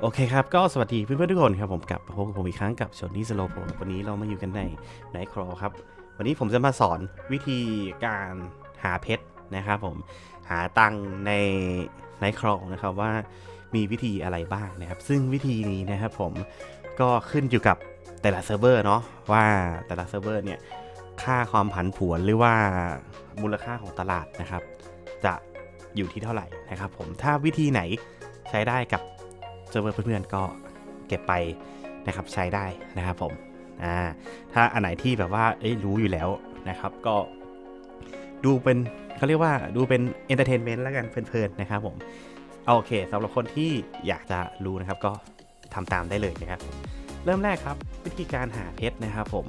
โอเคครับ ก็สวัสดีเพื่อนๆทุกคนครับผมกลับมาพบกับผมอีกครั้งกับชนนี่สโลโพวันนี้เรามาอยู่กันในไนครอครับ วันนี้ผมจะมาสอนวิธีการหาเพชรนะครับผมหาตังในไนครอนะครับว่ามีวิธีอะไรบ้างนะครับ ซึ่งวิธีนี้นะครับผมก็ขึ้นอยู่กับแต่ละเซิร์ฟเวอร์เนาะว่าแต่ละเซิร์ฟเวอร์เนี่ยค่าความผันผวนหรือว่ามูลค่าของตลาดนะครับ จะอยู่ที่เท่าไหร่นะครับผมถ้าวิธีไหนใช้ได้กับ เซิร์ฟเวอร์เพื่อนๆก็เก็บไปนะครับใช้ได้นะครับผมอ่าถ้าอันไหนที่แบบว่าเอ้ยรู้อยู่แล้วนะครับ ก็ดูเป็นเขาเรียกว่าดูเป็นเอนเตอร์เทนเมนต์แล้วกันเพลินๆนะครับผมเอาโอเคสำหรับคนที่อยากจะรู้นะครับก็ทำตามได้เลยนะครับ เริ่มแรกครับวิธีการหาเพชรนะครับผม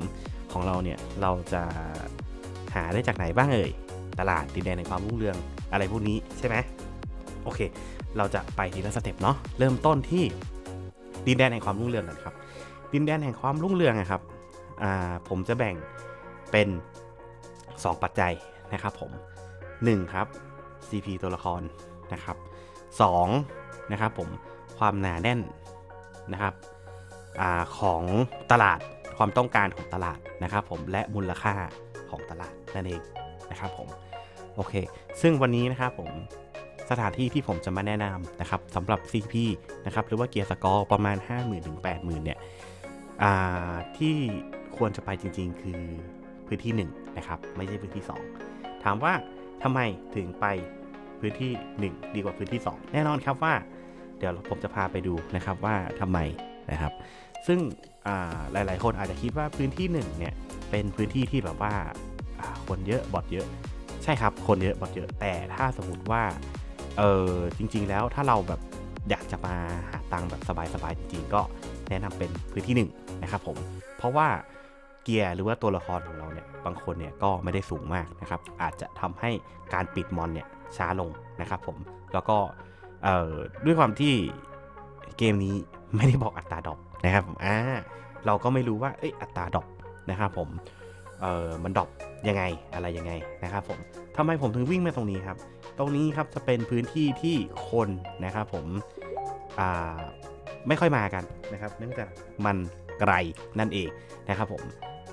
ของเราเนี่ยเราจะหาได้จากไหนบ้างเอ่ยตลาดดินแดนในความรุ่งเรืองอะไรพวกนี้ใช่ไหมโอเค เราจะไปทีละสเต็ปเนาะเริ่มต้นที่ดินแดนแห่งความรุ่งเรืองก่อนครับ ดินแดนแห่งความรุ่งเรืองนะครับผมจะแบ่งเป็น 2 ปัจจัยนะครับผม1ครับ CP ตัวละครนะครับ2นะครับผมความหนาแน่นนะครับอของตลาดความต้องการของตลาดนะครับผมและมูลค่าของตลาดนั่นเองนะครับผมโอเค ซึ่งวันนี้นะครับผม สถานที่ที่ผมจะมาแนะนำนะครับสำหรับ CP นะครับหรือว่าเกียร์สกอร์ประมาณ 50,000ถึง80,000เนี่ยที่ควรจะไปจริง ๆ คือพื้นที่1นะครับไม่ใช่พื้นที่ 2 ถามว่าทำไมถึงไปพื้นที่ 1 ดีกว่าพื้นที่ 2 แน่นอนครับว่า เดี๋ยวผมจะพาไปดูนะครับว่าทำไมนะครับ ซึ่งอ่าหลาย ๆ คนอาจจะคิดว่าพื้นที่1เนี่ยเป็นพื้นที่ที่แบบว่าคนเยอะบอทเยอะ ใช่ครับคนเยอะบอทเยอะแต่ถ้าสมมติว่า เออจริง ๆ แล้วถ้าเราแบบอยากจะมาหาตังค์แบบสบาย ๆ จริง ๆ ก็แนะนำเป็นพื้นที่หนึ่งนะครับผม เพราะว่าเกียร์หรือว่าตัวละครของเราเนี่ยบางคนเนี่ยก็ไม่ได้สูงมากนะครับ อาจจะทำให้การปิดมอนเนี่ยช้าลงนะครับผมแล้วก็เอ่อด้วยความที่เกมนี้ไม่ได้บอกอัตราดรอปนะครับผมอ่าเราก็ไม่รู้ว่าเอ้ยอัตราดรอปนะครับผม เออมันดรอปยังไงอะไรยังไงนะครับผมทำไมผมถึงวิ่งมาตรงนี้ครับ ตรงนี้ครับจะเป็นพื้นที่ที่คนนะครับผมอ่าไม่ค่อยมากันนะครับ เนื่องจากมันไกลนั่นเองนะครับผม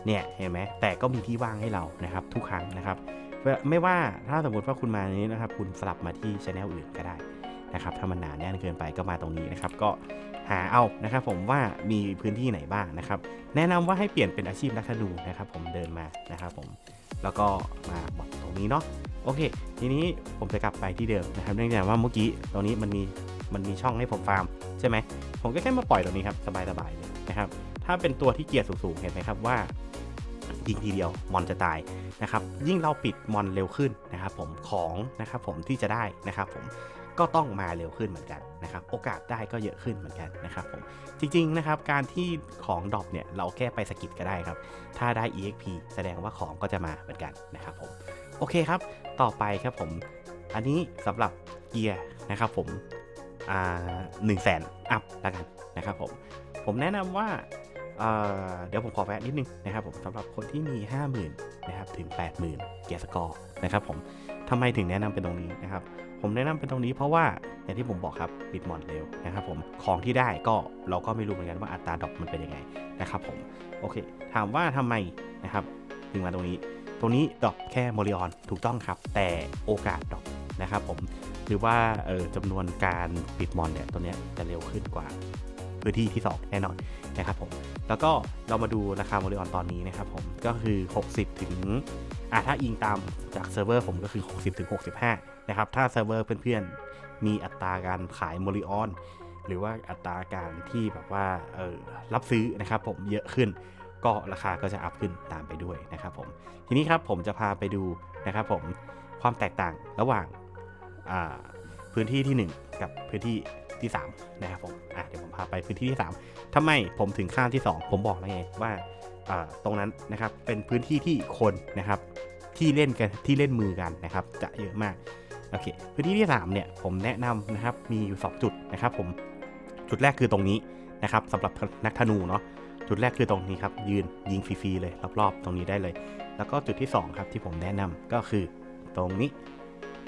เนี่ยเห็นไหมแต่ก็มีที่ว่างให้เรานะครับ ทุกครั้งนะครับไม่ว่าถ้าสมมติว่าคุณมานี้นะครับ คุณสลับมาที่ช anel อื่นก็ได้นะครับ ถ้ามันหนาแน่นเกินไปก็มาตรงนี้นะครับ ก็ หาเอานะครับผมว่ามีพื้นที่ไหนบ้างนะครับ แนะนำว่าให้เปลี่ยนเป็นอาชีพนักธนูนะครับผมเดินมานะครับผมแล้วก็มาบอกตรงนี้เนาะโอเค ทีนี้ผมจะกลับไปที่เดิมนะครับเนื่องจากว่าเมื่อกี้ตรงนี้มันมีมันมีช่องให้ผมฟาร์มใช่ไหมผมก็แค่มาปล่อยตรงนี้ครับสบายๆเลยนะครับถ้าเป็นตัวที่เกียร์สูงๆเห็นไหมครับว่ายิงทีเดียวมอนจะตายนะครับยิ่งเราปิดมอนเร็วขึ้นนะครับผมของนะครับผมที่จะได้นะครับผม ก็ต้องมาเร็วขึ้นเหมือนกันนะครับ โอกาสได้ก็เยอะขึ้นเหมือนกันนะครับผม จริงๆนะครับ การที่ของดรอปเนี่ยเราแค่ไปสกิดก็ได้ครับ ถ้าได้ EXP แสดงว่าของก็จะมาเหมือนกันนะครับผม โอเคครับ ต่อไปครับผม อันนี้สำหรับเกียร์นะครับผมอ่าหนึ่งแสนอัพแล้วกันนะครับผม ผมแนะนำว่าเอ่อเดี๋ยวผมขอแวะนิดนึงนะครับผมสำหรับคนที่มี 50,000 นะครับ ถึง 80,000 เกียร์สกอร์นะครับผมทำไมถึงแนะนำเป็นตรงนี้นะครับ ผมแนะนำเป็นตรงนี้เพราะว่าอย่างที่ผมบอกครับปิดมอนเร็วนะครับผมของที่ได้ก็เราก็ไม่รู้เหมือนกันว่าอัตราดอปมันเป็นยังไงนะครับผมโอเค ถามว่าทำไมนะครับถึงมาตรงนี้ ตรงนี้ดอปแค่โมริออนถูกต้องครับ แต่โอกาสดอปนะครับผมหรือว่าเออจำนวนการปิดมอนเนี่ยตัวเนี้ยจะเร็วขึ้นกว่าพื้นที่ที่ 2 แน่นอนนะครับผมแล้วก็เรามาดูราคาโมริออนตอนนี้นะครับผมก็คือ 60 ถึงอะถ้าอิงตามจากเซิร์ฟเวอร์ผมก็คือ 60 ถึง 65 นะครับ ถ้าเซิร์ฟเวอร์เพื่อนๆ มีอัตราการขายโมริออนหรือว่าอัตราการที่แบบว่าเออรับซื้อนะครับผมเยอะขึ้น ก็ราคาก็จะอัพขึ้นตามไปด้วยนะครับผมทีนี้ครับผมจะพาไปดูนะครับผมความแตกต่างระหว่างาพื้นที่ที่ 1 กับพื้นที่ที่ 3 นะครับผมอะเดี๋ยวผมพาไปพื้นที่ที่ 3ทำไมผมถึงข้ามที่ 2 ผมบอกแล้วไงว่าอ่าตรงนั้นนะครับเป็นพื้นที่ที่คนนะครับที่เล่นกันที่เล่นมือกันนะครับจะเยอะมาก โอเคพื้นที่ที่ 3 เนี่ยผมแนะนำนะครับมีอยู่ 2 จุดนะครับผมจุดแรกคือตรงนี้นะครับสำหรับนักธนูเนาะจุดแรกคือตรงนี้ครับยืนยิงฟรีๆเลยรอบๆ ตรงนี้ได้เลย แล้วก็จุดที่ 2 ครับที่ผมแนะนำก็คือตรงนี้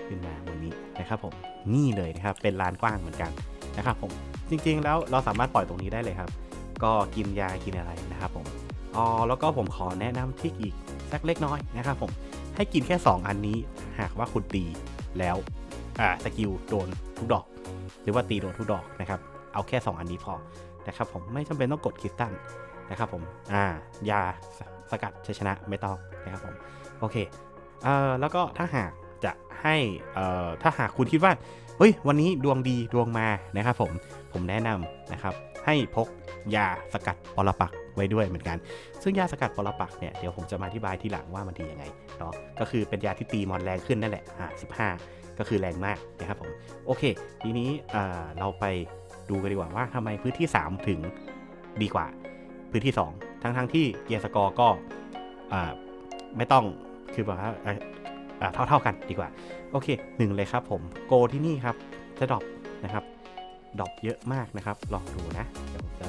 ขึ้นมาบนนี้นะครับผมนี่เลยนะครับเป็นลานกว้างเหมือนกันนะครับผมจริงๆ แล้วเราสามารถปล่อยตรงนี้ได้เลยครับ ก็กินยากินอะไรนะครับผมอ๋อแล้วก็ผมขอแนะนำทริกอีกสักเล็กน้อยนะครับผมให้กินแค่ 2 อันนี้หากว่าคุณตี แล้วอ่าสกิลโดนทุกดอก หรือว่าตีโดนทุกดอกนะครับเอาแค่ 2 อันนี้พอนะครับผมไม่จำเป็นต้องกดคริสตัลนะครับผมอ่ายาสสกัดชัยชนะไม่ต้องนะครับผมโอเคเอ่อแล้วก็ถ้าหากจะให้เอ่อถ้าหากคุณคิดว่าเฮ้ยวันนี้ดวงดีดวงมานะครับผมผมแนะนำนะครับให้พกยาสกัดปรปัก ไว้ด้วยเหมือนกัน ซึ่งยาสกัดปรปักเนี่ยเดี๋ยวผมจะมาอธิบายทีหลังว่ามันดียังไงเนาะก็คือเป็นยาที่ตีมอนแรงขึ้นนั่นแหละอ่า15ก็คือแรงมากนะครับผมโอเค ทีนี้เอ่อเราไปดูกันดีกว่าว่าทำไมพื้นที่ 3 ถึงดีกว่า พื้นที่ 2 ทั้งทั้งๆที่เกียร์สกอร์ก็อ่าไม่ต้องคือแบบว่าเอ่ออ่าเท่าเท่าๆกันดีกว่า โอเคหนึ่งเลยครับผมโกที่นี่ครับจะดรอปนะครับดรอปเยอะมากนะครับ ลองดูนะเดี๋ยวผมจะ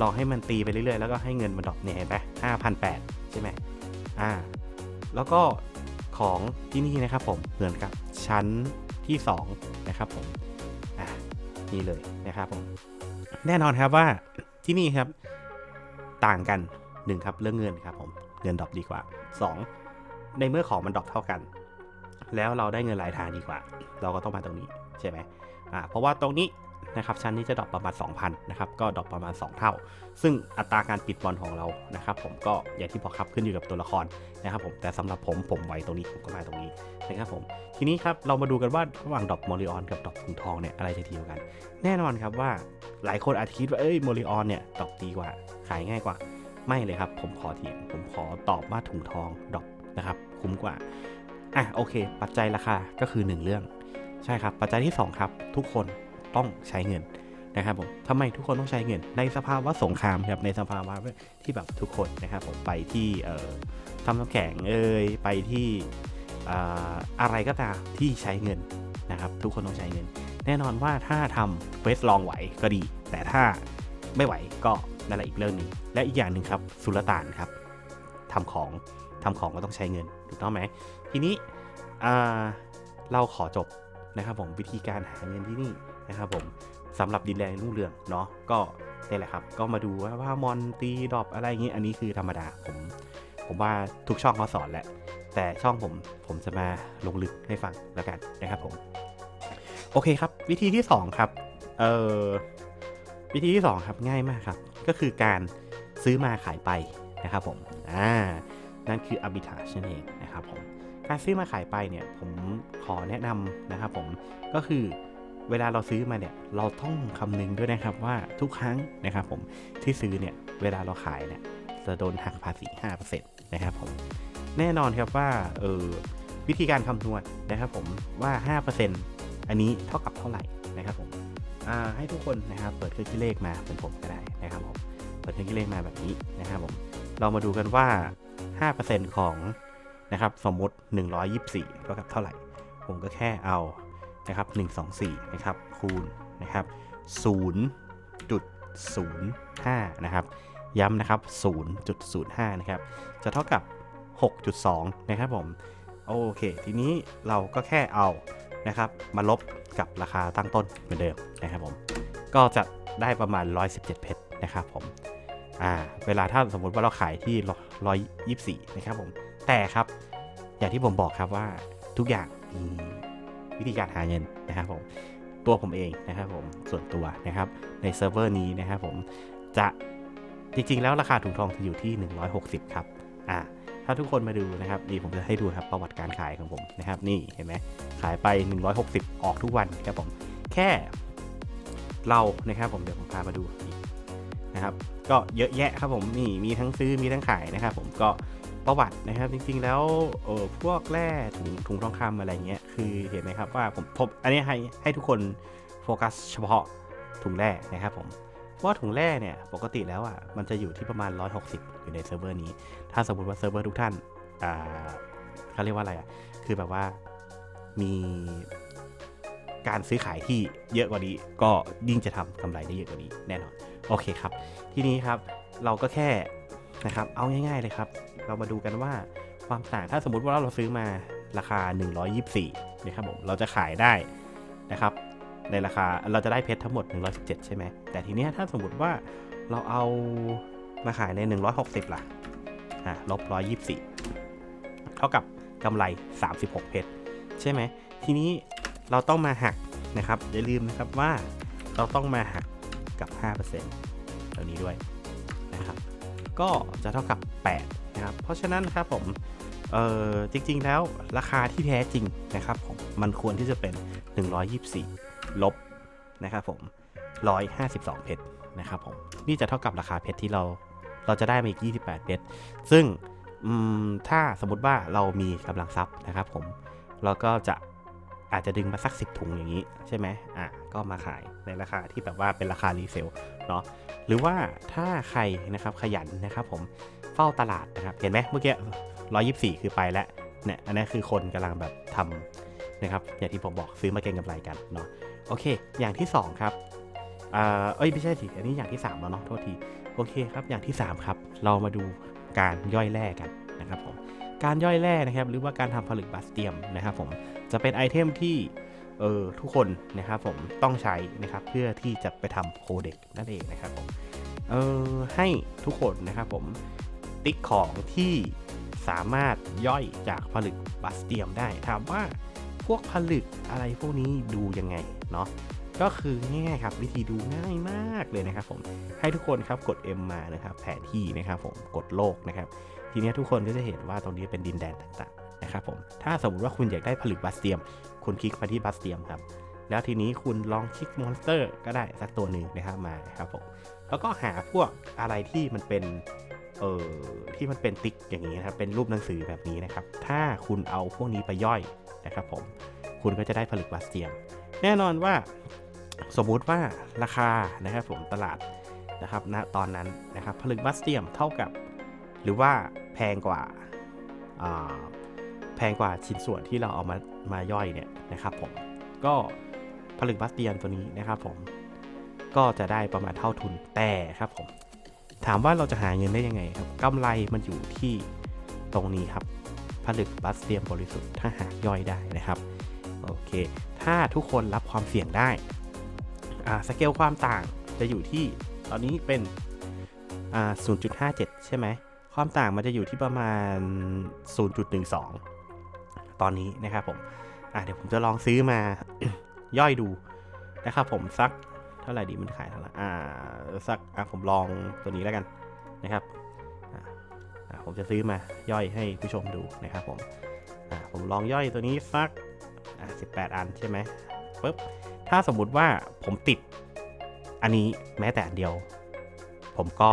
ลองให้มันตีไปเรื่อยๆ แล้วก็ให้เงินมันดรอปเนี่ยเห็นไหมห้าพันแปดใช่ไหมอ่า แล้วก็ของที่นี่นะครับผมเหมือนกับชั้นที่ 2 นะครับผม อะนี่เลยนะครับผม แน่นอนครับว่าที่นี่ครับต่างกัน 1 ครับเรื่องเงินครับผมเงินดรอปดีกว่า 2 ในเมื่อของมันดรอปเท่ากัน แล้วเราได้เงินหลายทางดีกว่า เราก็ต้องมาตรงนี้ใช่ไหมอ่าเพราะว่าตรงนี้ นะครับชั้นนี้จะดรอปประมาณ 2,000นะครับก็ดรอปประมาณ 2 เท่า ซึ่งอัตราการปิดบอลของเรานะครับผมก็อย่างที่บอกครับขึ้นอยู่กับตัวละครนะครับผมแต่สำหรับผมผมไว้ตรงนี้ผมก็มาตรงนี้นะครับผมทีนี้ครับเรามาดูกันว่าระหว่างดอกโมริออนกับดอกถุงทองเนี่ยอะไรจะดีกว่ากัน แน่นอนครับว่าหลายคนอาจจะคิดว่าเอ้ยโมริออนเนี่ยดอกดีกว่าขายง่ายกว่าไม่เลยครับ ผมขอเถียงผมขอตอบว่าถุงทองดอกนะครับคุ้มกว่าอะโอเค ปัจจัยราคาก็คือ 1 เรื่อง ใช่ครับ ปัจจัยที่ 2 ครับ ทุกคน ต้องใช้เงินนะครับผมทำไมทุกคนต้องใช้เงิน ในสภาวะสงครามครับในสภาวะที่แบบทุกคนนะครับผมไปที่เอ่อทำน้ำแข็งเอ่ยไปที่อ่าอะไรก็ตามที่ใช้เงินนะครับ ทุกคนต้องใช้เงิน แน่นอนว่าถ้าทำเฟสลองไหวก็ดี แต่ถ้าไม่ไหวก็นั่นแหละอีกเรื่องนึงและอีกอย่างหนึ่งครับสุลต่านครับทำของทำของก็ต้องใช้เงินถูกต้องไหมทีนี้เราขอจบนะครับผมวิธีการหาเงินที่นี่ นะครับผมสำหรับดินแดนรุ่งเรืองเนาะก็นี่แหละครับ ก็มาดูว่าว่ามอนตีดอปอะไรอย่างงี้อันนี้คือธรรมดาผม ผมว่าทุกช่องเขาสอนแหละ แต่ช่องผมผมจะมาลงลึกให้ฟังแล้วกันนะครับผม โอเคครับ วิธีที่2ครับเอ่อวิธีที่2ครับง่ายมากครับ ก็คือการซื้อมาขายไปนะครับผมอ่านั่นคือ arbitrage นั่นเองนะครับผมการซื้อมาขายไปเนี่ยผมขอแนะนำนะครับผมก็คือ เวลาเราซื้อมาเนี่ยเราต้องคำนึงด้วยนะครับว่าทุกครั้งนะครับผมที่ซื้อเนี่ยเวลาเราขายเนี่ยจะโดนหักภาษี 5%นะครับผมแน่นอนครับว่าเออวิธีการคำนวณนะครับผมว่า 5%อันนี้เท่ากับเท่าไหร่นะครับผมให้ทุกคนนะครับเปิดเครื่องคิดเลขมาเป็นผมก็ได้นะครับผมเปิดเครื่องคิดเลขมาแบบนี้นะครับผมเรามาดูกันว่า 5%ของนะครับสมมติ 124เท่ากับเท่าไหร่ ผมก็แค่เอา นะครับ124นะครับคูณนะครับ0.05นะครับย้ำนะครับ 0.05 นะครับ จะเท่ากับ 6.2 นะครับผม โอเค ทีนี้เราก็แค่เอานะครับ มาลบกับราคาตั้งต้นเหมือนเดิมนะครับผม ก็จะได้ประมาณ 117 เพชรนะครับผม อ่า เวลาถ้าสมมติว่าเราขายที่ 124 นะครับผม แต่ครับ อย่างที่ผมบอกครับว่าทุกอย่างมี วิธีการหาเงินนะครับผมตัวผมเองนะครับผมส่วนตัวนะครับในเซิร์ฟเวอร์นี้นะครับผมจะจริงๆ แล้วราคาถุงทองจะอยู่ที่ 160 ครับอ่าถ้าทุกคนมาดูนะครับนี่ผมจะให้ดูครับประวัติการขายของผมนะครับ นี่เห็นไหมขายไป 160 ออกทุกวันครับผมแค่เรานะครับผมเดี๋ยวผมพามาดูอีกนะครับ ก็เยอะแยะครับผมนี่มีทั้งซื้อมีทั้งขายนะครับ ผมก็ ประวัตินะครับ จริงๆแล้วเออพวกแร่ถุงถุงทองคำอะไรเงี้ยคือเห็นไหมครับว่าผมผมอันนี้ให้ให้ทุกคนโฟกัสเฉพาะถุงแร่นะครับผมว่าถุงแร่เนี่ยปกติแล้วอะมันจะอยู่ที่ประมาณ 160 อยู่ในเซิร์ฟเวอร์นี้ ถ้าสมมติว่าเซิร์ฟเวอร์ทุกท่านอ่าเขาเรียกว่าอะไรอะคือแบบว่ามีการซื้อขายที่เยอะกว่านี้ ก็ยิ่งจะทำกำไรได้เยอะกว่านี้แน่นอน โอเคครับ ทีนี้ครับเราก็แค่ นะครับ เอาง่าย ๆ เลยครับ เรามาดูกันว่าความต่างถ้าสมมติว่าเราซื้อมาราคา 124นะครับผมเราจะขายได้นะครับในราคาเราจะได้เพชรทั้งหมด 117 ใช่ไหมแต่ทีนี้ถ้าสมมติว่าเราเอามาขายใน 160 ล่ะอะลบ124 เท่ากับกำไร 36 เพชรใช่ไหมทีนี้เราต้องมาหักนะครับอย่าลืมนะครับว่าเราต้องมาหักกับ5%ตรงนี้ด้วยนะครับ ก็จะเท่ากับ 8 นะครับ เพราะฉะนั้นนะครับผมเออจริงๆแล้วราคาที่แท้จริงนะครับผมมันควรที่จะเป็น 124 ลบนะครับผม152 เพชรนะครับผมนี่จะเท่ากับราคาเพชรที่เราเราจะได้มาอีก 28 เพชรซึ่งถ้าสมมติว่าเรามีกำลังทรัพย์นะครับผมเราก็จะ อาจจะดึงมาสัก 10 ถุงอย่างนี้ใช่ไหมอะก็มาขายในราคาที่แบบว่าเป็นราคารีเซลเนาะหรือว่าถ้าใครนะครับขยันนะครับผมเฝ้าตลาดนะครับเห็นไหมเมื่อกี้ 124 คือไปแล้วเนี่ยอันนี้คือคนกำลังแบบทำนะครับอย่างที่ผมบอกซื้อมาเก็งกำไรกันเนาะโอเค อย่างที่ 2 ครับอ่าเอ้ยไม่ใช่สิอันนี้อย่างที่ 3 แล้วเนาะโทษทีโอเคครับอย่างที่ 3 ครับ เรามาดูการย่อยแร่กันนะครับผมการย่อยแร่นะครับหรือว่าการทำผลึกบาสเตียมนะครับผม จะเป็นไอเทมที่เออทุกคนนะครับผมต้องใช้นะครับเพื่อที่จะไปทำโคเด็กนั่นเองนะครับผมเออให้ทุกคนนะครับผมติ๊กของที่สามารถย่อยจากผลึกบาสเตียมได้ถามว่าพวกผลึกอะไรพวกนี้ดูยังไงเนาะก็คือง่ายครับวิธีดูง่ายมากเลยนะครับผมให้ทุกคนครับกด M มานะครับแผนที่นะครับผมกดโลกนะครับ ทีนี้ทุกคนก็จะเห็นว่าตรงนี้เป็นดินแดนต่าง นะครับผมถ้าสมมติว่าคุณอยากได้ผลึกบาสเตียม คุณคลิกมาที่บาสเตียมครับ แล้วทีนี้คุณลองคลิกมอนสเตอร์ก็ได้สักตัวหนึ่งนะครับมาครับผมแล้วก็หาพวกอะไรที่มันเป็นเออที่มันเป็นติ๊กอย่างนี้นะครับเป็นรูปหนังสือแบบนี้นะครับ ถ้าคุณเอาพวกนี้ไปย่อยนะครับผมคุณก็จะได้ผลึกบาสเตียม แน่นอนว่าสมมุติว่าราคานะครับผมตลาดนะครับณตอนนั้นนะครับผลึกบาสเตียมเท่ากับ หรือว่าแพงกว่า งกว่าชิ้นส่วนที่เราเอามามาย่อยเนี่ยนะครับผมก็ผลึกบาสเตียมตัวนี้นะครับผมก็จะได้ประมาณเท่าทุนแต่ครับผมถามว่าเราจะหาเงินได้ยังไงครับกำไรมันอยู่ที่ตรงนี้ครับผลึกบาสเตียมบริสุทธิ์ถ้าหากย่อยได้นะครับโอเค ถ้าทุกคนรับความเสี่ยงได้อ่าสเกลความต่างจะอยู่ที่ตอนนี้เป็นอ่า0.57 ใช่ไหมความต่างมันจะอยู่ที่ประมาณ 0.12 ตอนนี้นะครับผมอ่าเดี๋ยวผมจะลองซื้อมาย่อยดูนะครับผมสักเท่าไหร่ดีมันขายเท่าไหร่อ่าสักอะผมลองตัวนี้แล้วกันนะครับอ่าผมจะซื้อมาย่อยให้ผู้ชมดูนะครับผมอ่าผมลองย่อยตัวนี้สักอ่า18อันใช่ไหมปุ๊บถ้าสมมุติว่าผมติดอันนี้แม้แต่อันเดียว ผมก็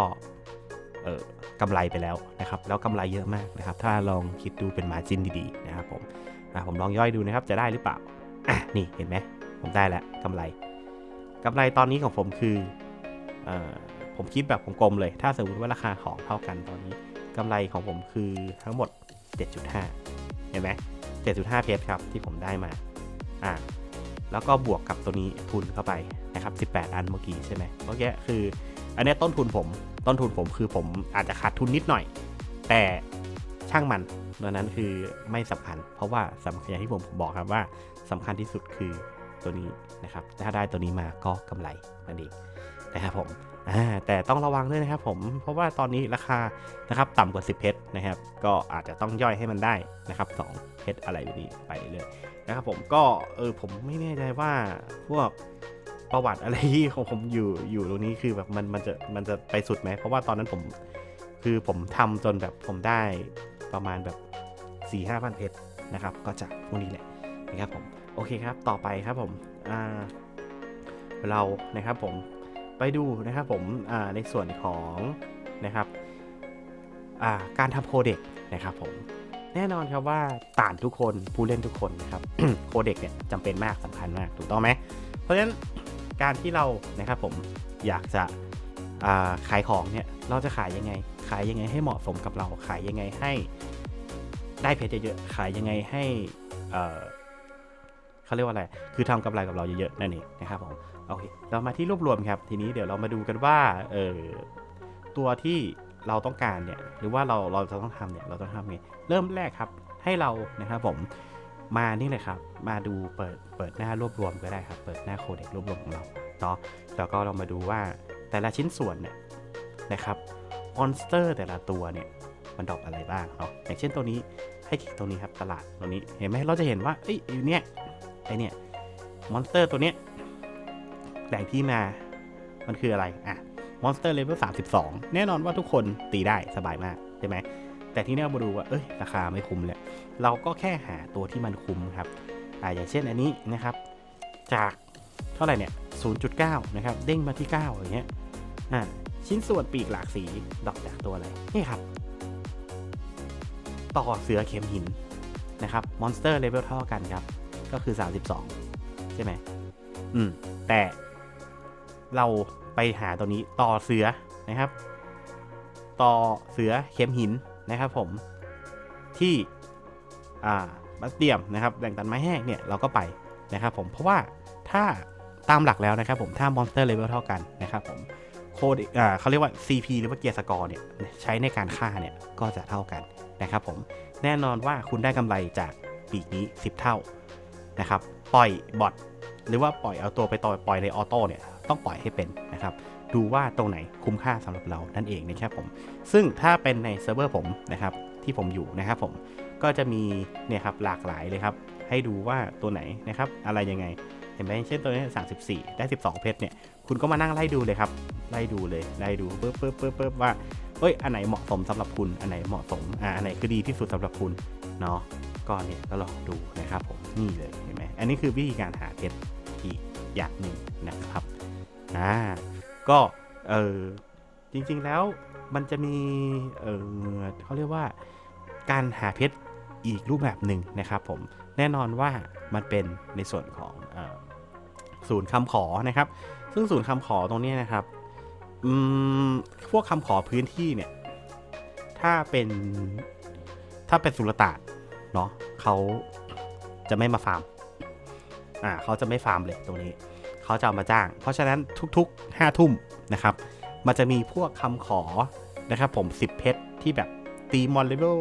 เออ กำไรไปแล้วนะครับแล้วกำไรเยอะมากนะครับ ถ้าลองคิดดูเป็นมาจินดีๆนะครับผมผมลองย่อยดูนะครับจะได้หรือเปล่าอะนี่เห็นไหมผมได้แล้วกำไรกำไรตอนนี้ของผมคืออผมคิดแบบกลมๆเลย ถ้าสมมติว่าราคาของเท่ากันตอนนี้กำไรของผมคือทั้งหมด 7.5 เห็นไหม7.5 เพชรครับที่ผมได้มาอ่าแล้วก็บวกกับตัวนี้ทุนเข้าไปนะครับ 18 อันเมื่อกี้ใช่ไหมเมื่อกี้คือ อันนี้ต้นทุนผม ต้นทุนผมคือผมอาจจะขาดทุนนิดหน่อย แต่ช่างมันดังนั้นคือไม่สำคัญ เพราะว่าสำคัญอย่างที่ผมบอกครับว่าสำคัญที่สุดคือตัวนี้นะครับ ถ้าได้ตัวนี้มาก็กำไรนั่นเองนะครับผมแต่ต้องระวังด้วยนะครับผม เพราะว่าตอนนี้ราคานะครับต่ำกว่า 10 เพชรนะครับ ก็อาจจะต้องย่อยให้มันได้นะครับ 2 เพชรอะไรแบบนี้ไปเรื่อยๆนะครับผมก็เออผมไม่แน่ใจว่าพวก ประวัติอะไรที่ของผมอยู่อยู่ตรงนี้คือแบบมันมันจะมันจะไปสุดไหมเพราะว่าตอนนั้นผมคือผมทำจนแบบผมได้ประมาณแบบ4ี่ห้าพันเพชรนะครับ ก็จากพวกนี้แหละนะครับผมโอเคครับต่อไปครับผมเรานะครับผมไปดูนะครับผมในส่วนของนะครับการทำโคเด็กนะครับผมแน่นอนครับว่าต่านทุกคนผู้เล่นทุกคนนะครับโคเด็กเนี่ยจำเป็นมากสำคัญมากถูกต้องไหมเพราะฉะนั้น การที่เรานะครับผมอยากจะาขายของเนี่ยเราจะขายยังไง ขายยังไงให้เหมาะสมกับเรา ขายยังไงให้ได้เพชรเยอะๆขายยังไงให้เอ่อเขาเรียกว่าอะไร คือทำกำไรกับเราเยอะๆนั่นเองนะครับผมโอเคเรามาที่รวบรวมครับ ทีนี้เดี๋ยวเรามาดูกันว่าเออตัวที่เราต้องการเนี่ยหรือว่าเราเราจะต้องทำเนี่ยเราต้องทำไงเริ่มแรกครับให้เรานะครับผม มานี่เลยครับ มาดูเปิดเปิดหน้ารวบรวมก็ได้ครับ เปิดหน้าโคเด็กรวบรวมของเราเนาะแล้วก็เรามาดูว่าแต่ละชิ้นส่วนเนี่ยนะครับมอนสเตอร์แต่ละตัวเนี่ยมันดอกอะไรบ้างเนาะอย่างเช่นตัวนี้ให้คลิกตรงนี้ครับตลาดตัวนี้เห็นไหมเราจะเห็นว่าเอ้ยไอ้เนี่ยไอเนี่ยมอนสเตอร์ตัวเนี้ยแหล่งที่มามันคืออะไรอะมอนสเตอร์เลเวล32 แน่นอนว่าทุกคนตีได้สบายมากใช่ไหม แต่ที่นี่เรามาดูว่าเอ้ยราคาไม่คุ้มเลยเราก็แค่หาตัวที่มันคุ้มครับอ่าอย่างเช่นอันนี้นะครับ จากเท่าไหร่เนี่ย 0.9 นะครับ เด้งมาที่ 9 อย่างเงี้ยอ่าชิ้นส่วนปีกหลากสีดอกจากตัวอะไรนี่ครับ ต่อเสือเข็มหินนะครับมอนสเตอร์เลเวลเท่ากันครับ ก็คือ 32 ใช่ไหมอืม แต่เราไปหาตัวนี้ต่อเสือนะครับ ต่อเสือเข็มหิน นะครับผมที่อ่าบัสเตียมนะครับแหล่งตัดไม้แห้งเนี่ยเราก็ไปนะครับผมเพราะว่าถ้าตามหลักแล้วนะครับผมถ้ามอนสเตอร์เลเวลเท่ากันนะครับผมโคดอ่าเขาเรียกว่า CP หรือว่าเกียร์สกอร์เนี่ยใช้ในการฆ่าเนี่ยก็จะเท่ากันนะครับผมแน่นอนว่าคุณได้กำไรจากปีกนี้ 10 เท่านะครับปล่อยบอทหรือว่าปล่อยเอาตัวไปต่อยปล่อยในออโต้เนี่ยต้องปล่อยให้เป็นนะครับ ดูว่าตรงไหนคุ้มค่าสำหรับเรานั่นเองนะครับผม ซึ่งถ้าเป็นในเซิร์ฟเวอร์ผมนะครับที่ผมอยู่นะครับผมก็จะมีเนี่ยครับหลากหลายเลยครับ ให้ดูว่าตัวไหนนะครับอะไรยังไงเห็นไหมเช่นตัวนี้ 34 ได้ 12 เพชรเนี่ยคุณก็มานั่งไล่ดูเลยครับไล่ดูเลยไล่ดูปึ๊บปึ๊บปึ๊บปึ๊บว่าเอ้ยอันไหนเหมาะสมสำหรับคุณอันไหนเหมาะสมอ่าอันไหนคือดีที่สุดสำหรับคุณเนาะก็เนี่ยก็ลองดูนะครับผมนี่เลยเห็นไหมอันนี้คือวิธีการหาเพชรอีกอย่างหนึ่งนะครับอ่า ก็เออจริงๆแล้วมันจะมีเออเขาเรียกว่าการหาเพชรอีกรูปแบบหนึ่งนะครับผมแน่นอนว่ามันเป็นในส่วนของออศูนย์คำขอนะครับ ซึ่งศูนย์คำขอตรงนี้นะครับอืมพวกคำขอพื้นที่เนี่ย ถ้าเป็นถ้าเป็นสุลต่านเนาะเขาจะไม่มาฟาร์มอ่าเขาจะไม่ฟาร์มเลยตรงนี้ เขาจะเอามาจ้าง เพราะฉะนั้นทุกๆ5ทุ่มนะครับ มันจะมีพวกคำขอนะครับผม 10 เพชรที่แบบตีมอนเลเวล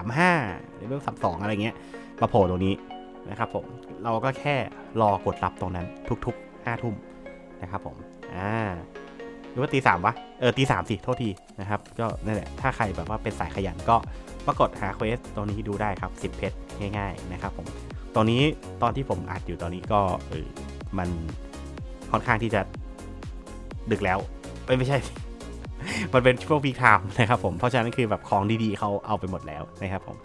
35เลเวล32อะไรเงี้ย มาโผล่ตรงนี้นะครับผม เราก็แค่รอกดรับตรงนั้นทุกๆ5ทุ่มนะครับผม อ่าหรือว่าตีสามวะ เออตีสามสิ โทษทีนะครับ ก็นั่นแหละ ถ้าใครแบบว่าเป็นสายขยันก็มากดหาเควสตรงนี้ดูได้ครับ 10 เพชรง่าย ๆ นะครับผมตอนนี้ตอนที่ผมอัดอยู่ตอนนี้ก็เออ มันค่อนข้างที่จะดึกแล้วไม่ไม่ใช่ มันเป็นช่วงพีคไทม์นะครับผม เพราะฉะนั้นคือแบบของดีๆเขาเอาไปหมดแล้วนะครับผม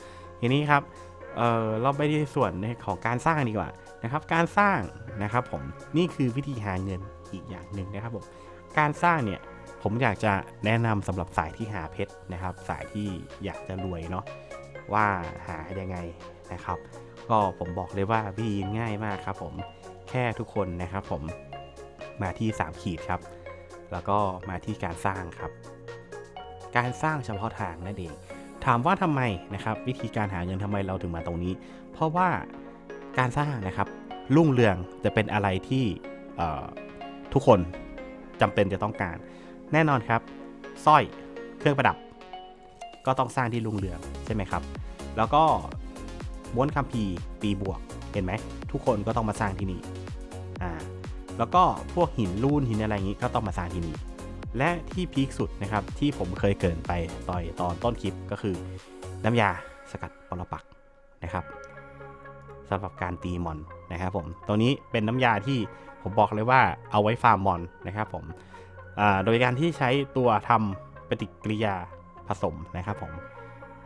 ทีนี้ครับ เออเราไปที่ส่วนของการสร้างดีกว่านะครับ การสร้างนะครับผม นี่คือวิธีหาเงินอีกอย่างหนึ่งนะครับผม การสร้างเนี่ยผมอยากจะแนะนำสำหรับสายที่หาเพชรนะครับ สายที่อยากจะรวยเนาะว่าหายังไงนะครับ ก็ผมบอกเลยว่าวิธีง่ายมากครับผม แค่ทุกคนนะครับผมมาที่ 3 ขีดครับ แล้วก็มาที่การสร้างครับ การสร้างเฉพาะทางนั่นเอง ถามว่าทำไมนะครับ วิธีการหาเงินทำไมเราถึงมาตรงนี้ เพราะว่าการสร้างนะครับรุ่งเรืองจะเป็นอะไรที่ทุกคนจำเป็นจะต้องการ แน่นอนครับสร้อยเครื่องประดับ ก็ต้องสร้างที่รุ่งเรืองใช่ไหมครับ แล้วก็ม้วนคัมภีร์ปีบวกเห็นไหมทุกคนก็ต้องมาสร้างที่นี่ แล้วก็พวกหินรูนหินอะไรอย่างนี้ก็ต้องมาสร้างที่นี่และที่พีคสุดนะครับที่ผมเคยเกินไปต่อยตอนต้นคลิปก็คือ น้ำยาสกัดปรปักนะครับสำหรับการตีมอนนะครับผมตัวนี้เป็นน้ำยาที่ผมบอกเลยว่าเอาไว้ฟาร์มมอนนะครับผมโดยการที่ใช้ตัวทำปฏิกิริยาผสมนะครับผม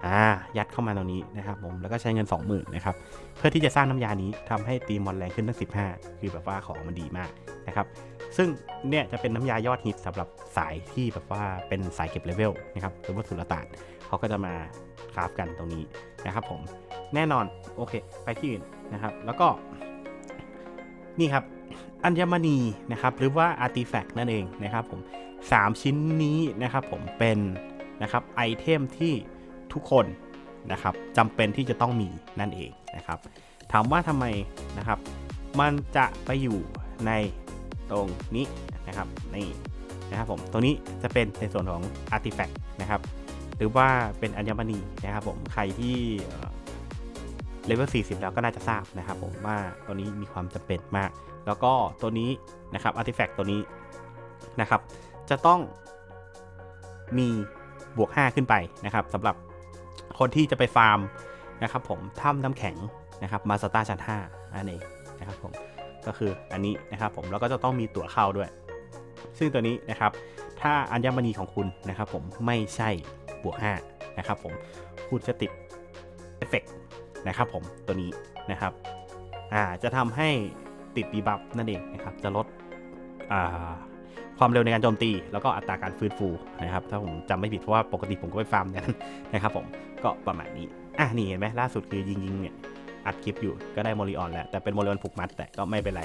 อ่ายัดเข้ามาตรงนี้นะครับผมแล้วก็ใช้เงิน 20,000นะครับเพื่อที่จะสร้างน้ำยานี้ทำให้ตีมอนแรงขึ้นตั้ง 15 คือแบบว่าของมันดีมากนะครับซึ่งเนี่ยจะเป็นน้ำยายอดฮิตสำหรับสายที่แบบว่าเป็นสายเก็บเลเวลนะครับหรือว่าสุลต่านเขาก็จะมาคราฟกันตรงนี้นะครับผมแน่นอนโอเค ไปที่อื่นนะครับ แล้วก็ นี่ครับอัญมณีนะครับหรือว่าอาร์ติแฟกต์นั่นเองนะครับผม3ชิ้นนี้นะครับผมเป็นนะครับไอเทมที่ ทุกคนนะครับจำเป็นที่จะต้องมีนั่นเองนะครับ ถามว่าทำไมนะครับ มันจะไปอยู่ในตรงนี้นะครับนี่นะครับผมตรงนี้จะเป็นในส่วนของ Artifact นะครับ หรือว่าเป็นอัญมณีนะครับผมใครที่เลเวล 40 แล้วก็น่าจะทราบนะครับผมว่าตัวนี้มีความจำเป็นมาก แล้วก็ตัวนี้นะครับอาร์ติแฟกต์ตัวนี้นะครับ จะต้องมีบวก 5 ขึ้นไปนะครับสำหรับ คนที่จะไปฟาร์มนะครับผมถ้ำน้ำแข็งนะครับมาสตาชั้น5อันนี้นะครับผมก็คืออันนี้นะครับผมแล้วก็จะต้องมีตั๋วเข้าด้วย ซึ่งตัวนี้นะครับถ้าอัญมณีของคุณนะครับผมไม่ใช่บวก5นะครับผมคุณจะติดเอฟเฟกนะครับผมตัวนี้นะครับอ่าจะทำให้ติดดีบัฟนั่นเองนะครับจะลดอ่า ความเร็วในการโจมตี แล้วก็อัตราการฟื้นฟูนะครับถ้าผมจำไม่ผิดเพราะว่าปกติผมก็ไปฟาร์มกันนะครับผมก็ประมาณนี้อะนี่เห็นไหมล่าสุดคือยิงยิงๆเนี่ยอัดคลิปอยู่ก็ได้โมลิออนแล้ว แต่เป็นโมลิออนผูกมัดแต่ก็ไม่เป็นไร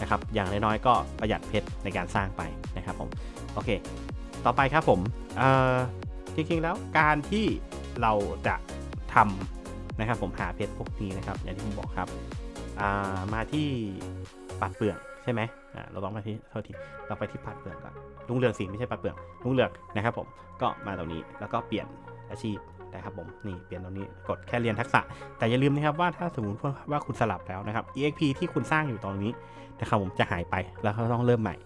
นะครับอย่างน้อยๆก็ประหยัดเพชรในการสร้างไปนะครับผมโอเค ต่อไปครับผมจริงๆแล้วการที่เราจะทำนะครับผมหาเพชรพวกนี้นะครับอย่างที่ผมบอกครับามาที่ปัดเปลือกใช่ไหม อ่าเราต้องมาที่เท่าทีเราไปที่ปัดเปลือกก่อนลุงเรืองสิไม่ใช่ปัดเปลือกลุงเรืองนะครับผมก็มาตรงนี้แล้วก็เปลี่ยนอาชีพนะครับผมนี่เปลี่ยนตรงนี้กดแค่เรียนทักษะ แต่อย่าลืมนะครับว่าถ้าสมมติว่าคุณสลับแล้วนะครับ EXP ที่คุณสร้างอยู่ตรงนี้นะครับผมจะหายไปแล้วเขาต้องเริ่มใหม่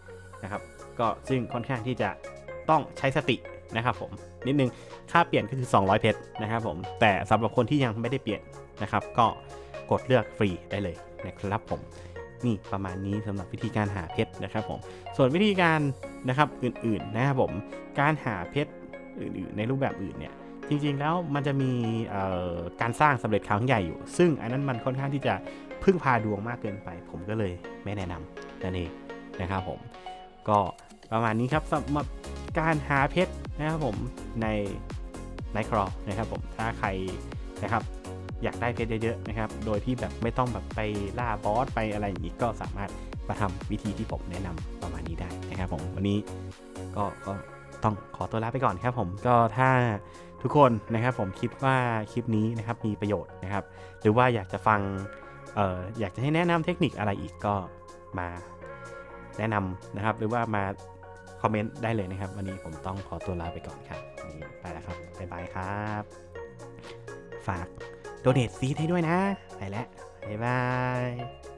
นะครับ ก็ซึ่งค่อนข้างที่จะต้องใช้สตินะครับผมนิดนึงค่าเปลี่ยนก็คือ 200 เพชรนะครับผมแต่สำหรับคนที่ยังไม่ได้เปลี่ยนนะครับ ก็กดเลือกฟรีได้เลยนะครับผม นี่ประมาณนี้สำหรับวิธีการหาเพชรนะครับผมส่วนวิธีการนะครับอื่นๆนะครับผมการหาเพชรอื่นๆ ในรูปแบบอื่นเนี่ยจริงๆแล้วมันจะมีการสร้างสำเร็จครั้งใหญ่อยู่ ซึ่งอันนั้นมันค่อนข้างที่จะพึ่งพาดวงมากเกินไป ผมก็เลยไม่แนะนำนั่นเองนะครับผมก็ประมาณนี้ครับสำหรับการหาเพชรนะครับผมในในครอนะครับผมถ้าใครนะครับ อยากได้เพชรเยอะๆนะครับ โดยที่แบบไม่ต้องแบบไปล่าบอสไปอะไรอย่างนี้ก็สามารถมาทำวิธีที่ผมแนะนำประมาณนี้ได้นะครับผมวันนี้ก็ก็ต้องขอตัวลาไปก่อนครับผมก็ถ้าทุกคนนะครับผมคิดว่าคลิปนี้นะครับมีประโยชน์นะครับ หรือว่าอยากจะฟังเอ่ออยากจะให้แนะนำเทคนิคอะไรอีกก็มาแนะนำนะครับ หรือว่ามาคอมเมนต์ได้เลยนะครับ วันนี้ผมต้องขอตัวลาไปก่อนครับไปแล้วครับบ๊ายบายครับ ฝาก โดเนทซีให้ด้วยนะ ไปแล้วบ๊ายบาย